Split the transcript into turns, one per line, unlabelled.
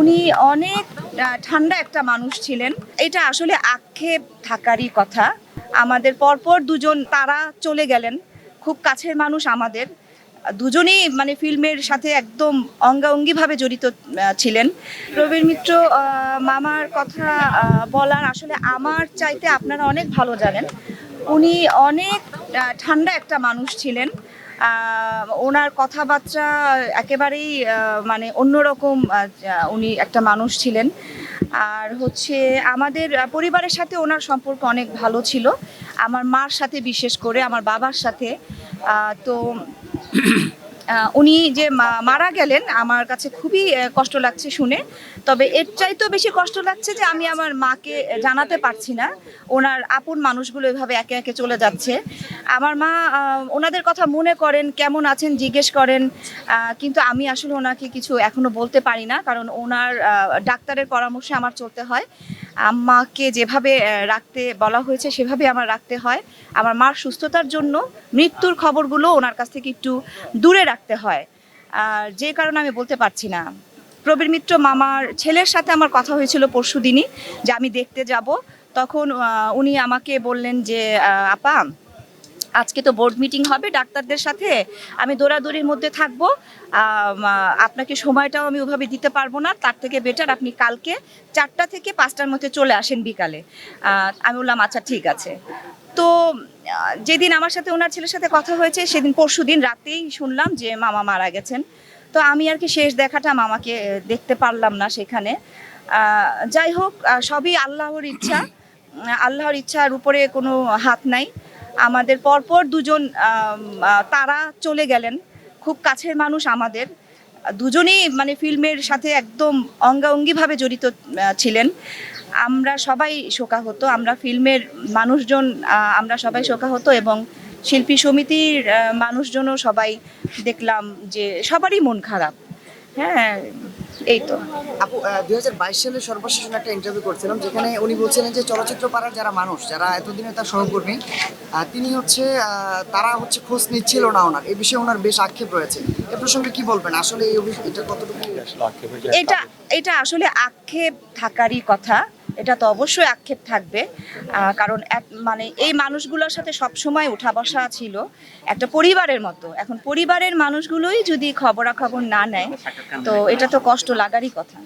উনি অনেক ঠান্ডা একটা মানুষ ছিলেন। এটা আসলে আক্ষেপ থাকারই কথা। আমাদের পরপর দুজন তারা চলে গেলেন। খুব কাছের মানুষ আমাদের। দুজনেই মানে ফিল্মের সাথে একদম অঙ্গাঙ্গিভাবে জড়িত ছিলেন। প্রবীর মিত্র মামার কথা বলার আসলে আমার চাইতে আপনারা অনেক ভালো জানেন। উনি অনেক ঠান্ডা একটা মানুষ ছিলেন। ওনার কথাবার্তা একেবারেই মানে অন্যরকম উনি একটা মানুষ ছিলেন। আর হচ্ছে আমাদের পরিবারের সাথে ওনার সম্পর্ক অনেক ভালো ছিল। আমার মার সাথে বিশেষ করে, আমার বাবার সাথে। তো উনি যে মারা গেলেন, আমার কাছে খুবই কষ্ট লাগছে শুনে। তবে এর চাইতেও বেশি কষ্ট লাগছে যে আমি আমার মাকে জানাতে পারছি না। ওনার আপন মানুষগুলো এভাবে একে একে চলে যাচ্ছে। আমার মা ওনাদের কথা মনে করেন, কেমন আছেন জিজ্ঞেস করেন। কিন্তু আমি আসলে ওনাকে কিছু এখনও বলতে পারি না, কারণ ওনার ডাক্তারের পরামর্শে আমার চলতে হয়। আম্মাকে যেভাবে রাখতে বলা হয়েছে সেভাবে আমার রাখতে হয়। আমার মার সুস্থতার জন্য মৃত্যুর খবরগুলো ওনার কাছ থেকে একটু দূরে রাখতে হয়। আর যে কারণে আমি বলতে পারছি না। প্রবীর মিত্র মামার ছেলের সাথে আমার কথা হয়েছিল পরশু দিনই, যে আমি দেখতে যাব। তখন উনি আমাকে বললেন যে আপা আজকে তো বোর্ড মিটিং হবে, ডাক্তারদের সাথে আমি দৌড়াদৌড়ির মধ্যে থাকব। আপনাকে সময়টাও আমি ওভাবে দিতে পারব না, তার থেকে বেটার আপনি কালকে চারটা থেকে পাঁচটার মধ্যে চলে আসেন বিকালে। আমি বললাম আচ্ছা ঠিক আছে। তো যেদিন আমার সাথে ওনার ছেলের সাথে কথা হয়েছে, সেদিন পরশু দিন রাতেই শুনলাম যে মামা মারা গেছেন। তো আমি আর কি শেষ দেখাটা মামাকে দেখতে পারলাম না সেখানে। যাই হোক সবই আল্লাহর ইচ্ছা। আল্লাহর ইচ্ছার উপরে কোনো হাত নাই। আমাদের পরপর দুজন তারা চলে গেলেন। খুব কাছের মানুষ আমাদের। দুজনেই মানে ফিল্মের সাথে একদম অঙ্গাঙ্গিভাবে জড়িত ছিলেন। আমরা সবাই শোকাহত, আমরা ফিল্মের মানুষজন আমরা সবাই শোকাহত এবং শিল্পী সমিতির মানুষজনও সবাই দেখলাম যে সবারই মন খারাপ। হ্যাঁ এই তো।
আপু দুই হাজার বাইশ সালে সর্বশেষ একটা ইন্টারভিউ করছিলাম যেখানে উনি বলছিলেন যে চলচ্চিত্র পাড়ার যারা মানুষ যারা এতদিনে তার সহকর্মী আহ, তিনি হচ্ছে আহ, তারা হচ্ছে খোঁজ নিচ্ছিল না ওনার। এই বিষয়ে ওনার বেশ আক্ষেপ রয়েছে। এ প্রসঙ্গে কি বলবেন? আসলে এই এটা কতটুকু
এটা এটা আসলে আক্ষেপ থাকারই কথা। এটা তো অবশ্যই আক্ষেপ থাকবে। কারণ এক- মানে এই মানুষগুলোর সাথে সবসময় উঠা বসা ছিল একটা পরিবারের মতো। এখন পরিবারের মানুষগুলোই যদি খবরাখবর না নেয়, তো এটা তো কষ্ট লাগারই কথা।